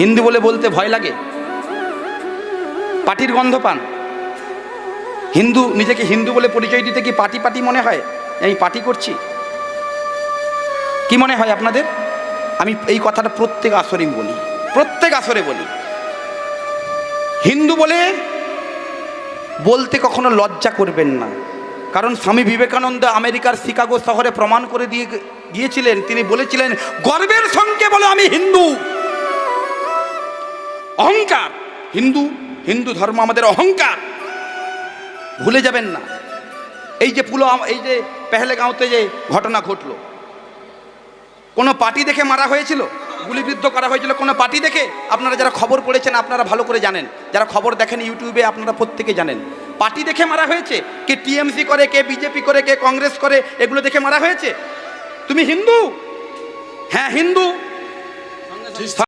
হিন্দু বলে বলতে ভয় লাগে। পাটির গন্ধ পান। হিন্দু নিজেকে হিন্দু বলে পরিচয় দিতে কি পাটি পাটি মনে হয়? আমি পাটি করছি। কি মনে হয় আপনাদের? আমি এই কথাটা প্রত্যেক আসরে বলি, প্রত্যেক আসরে বলি। হিন্দু বলে বলতে কখনো লজ্জা করবেন না। কারণ স্বামী বিবেকানন্দ আমেরিকার শিকাগো শহরে প্রমাণ করে দিয়ে গিয়েছিলেন। তিনি বলেছিলেন, গর্বের সঙ্গে বলে আমি হিন্দু। অহংকার। হিন্দু হিন্দু ধর্ম আমাদের অহংকার। ভুলে যাবেন না। এই যে পুলো, এই যে পেহলেগাঁওতে যে ঘটনা ঘটলো। কোনো পার্টি দেখে মারা হয়েছিল? গুলিবিদ্ধ করা হয়েছিল কোনো পার্টি দেখে? আপনারা যারা খবর পড়েছেন, আপনারা ভালো করে জানেন। যারা খবর দেখেন ইউটিউবে, আপনারা প্রত্যেকে জানেন। পার্টি দেখে মারা হয়েছে? কে টিএমসি করে, কে বিজেপি করে, কে কংগ্রেস করে, এগুলো দেখে মারা হয়েছে? তুমি হিন্দু? হ্যাঁ হিন্দু।